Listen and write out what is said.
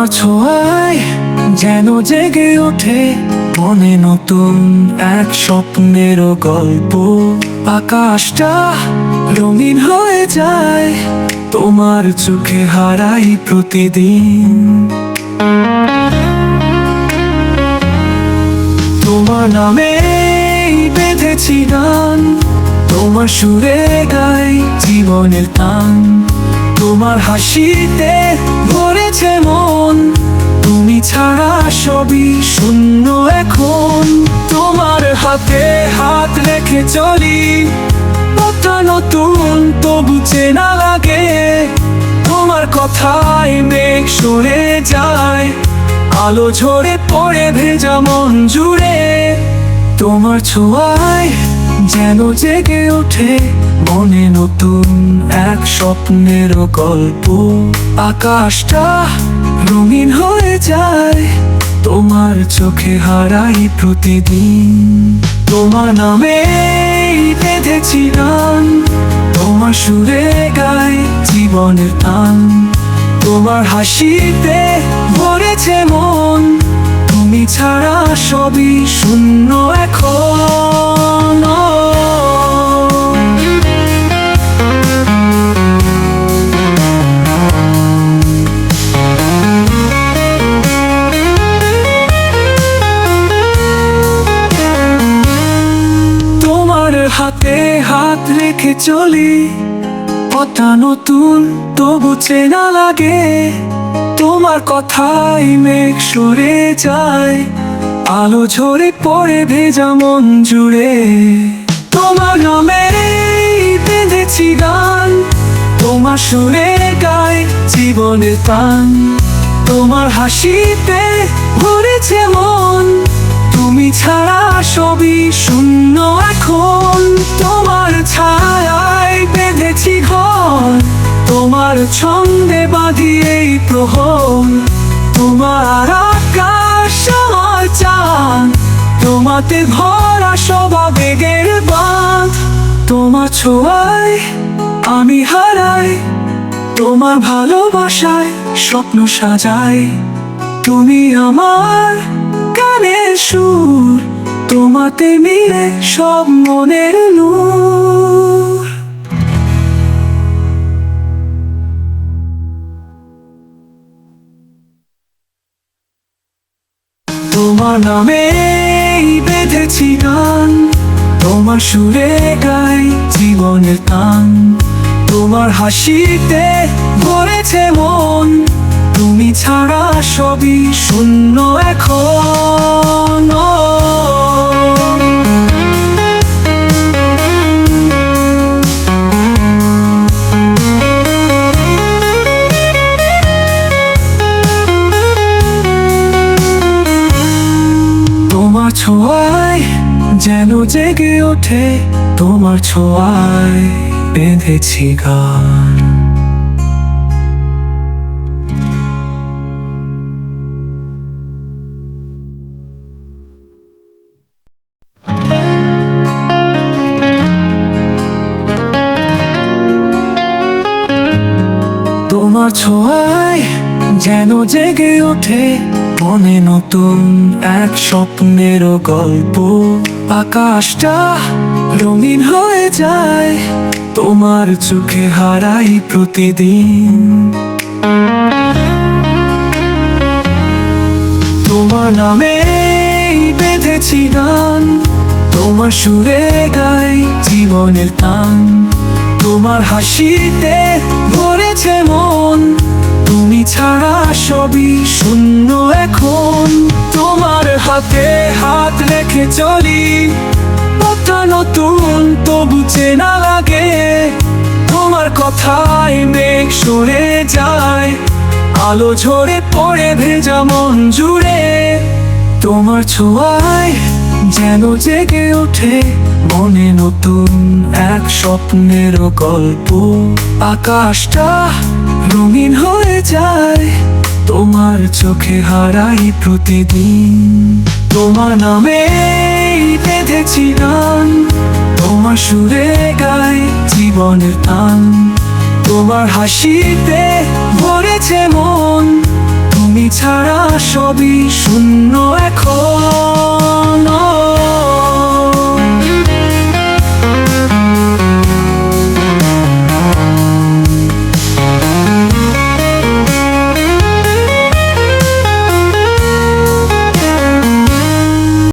তোমার ছোঁয়ায় যেন জেগে ওঠে মনে নতুন এক স্বপ্নের গল্প। আকাশটা রঙিন হয়ে যায়, তোমার চোখে হারাই প্রতিদিন। তোমার নামে বেঁধেছি গান, তোমার সুরে গাই জীবনের টান। তোমার হাসিতে ভরেছে মন। তুমি ছাড়া সবই শূন্য এখন। তোমার হাতে হাত রেখে চলি পথটা নতুন তবু চেনা লাগে। তোমার কথায় মেঘ সরে যায়, আলো ঝরে পড়ে ভেজা মন জুড়ে। তোমার ছোঁয়ায় যেন জেগে ওঠে মনে নতুন এক স্বপ্নের গল্প। আকাশটা রঙিন হয়ে যায়, তোমার চোখে হারাই প্রতিদিন। তোমার নামে বেঁধেছি গান তোমার সুরে গাই জীবনের টান। তোমার হাসিতে ভরেছে মন তুমি ছাড়া সবই শূন্য এখন। তোমার হাতে হাত রেখে চলি, কথা নতুন, তবু চেনা লাগে। তোমার কথাই মেঘ সরে যায়। আলো ঝরে পড়ে, ভেজা মন জুড়ে। তোমার নামে বেঁধেছি গান, তোমার সুরে গায় জীবনের টান তোমার হাসিতে ভরেছে মন, তুমি ছাড়া সবই শূন্য এখন। ছন্দে বাঁধি এই প্রহর। তোমার আকাশ চাঁদ। তোমাতে ভরা সবা বেগের বাঁধ। তোমার ছোঁয়ায় আমি হারাই। তোমার ভালোবাসায় স্বপ্ন সাজাই। তুমি আমার গানের সুর। তোমাতে মিলে সব মনের নূর। তোমার নামে বেঁধেছি গান। তোমার সুরে গাই জীবনের তান। তোমার হাসিতে ভরেছে মন। তুমি ছাড়া সবই শূন্য এখন। তোমার ছোঁয়ায় যেন জেগে ওঠে তোমার ছোঁয়ায় বেঁধেছি গান। তোমার ছোঁয়ায় যেন জেগে ওঠে মনে নতুন এক স্বপ্নের গল্প। আকাশটা রঙিন হয়ে যায়, তোমার চোখে হারাই প্রতিদিন। তোমার নামে বেঁধেছি গান, তোমার সুরে গাই জীবনের টান। তোমার হাসিতে ভরেছে মন তুমি ছাড়া সবই শূন্য এখন। তোমার হাতে হাত রেখে চলি পথটা নতুন তবু চেনা লাগে। তোমার কথায় মেঘ সরে যায়, আলো ঝরে পড়ে ভেজা মন জুড়ে। তোমার ছোঁয়ায় যেন জেগে ওঠে মনে নতুন এক স্বপ্নের গল্প। আকাশটা রঙিন হয়ে যায়। তোমার চোখে হারাই প্রতিদিন। তোমার নামে বেঁধেছি গান তোমার সুরে গাই জীবনের টান। তোমার হাসিতে ভরেছে মন। তুমি ছাড়া সবই শূন্য এখন।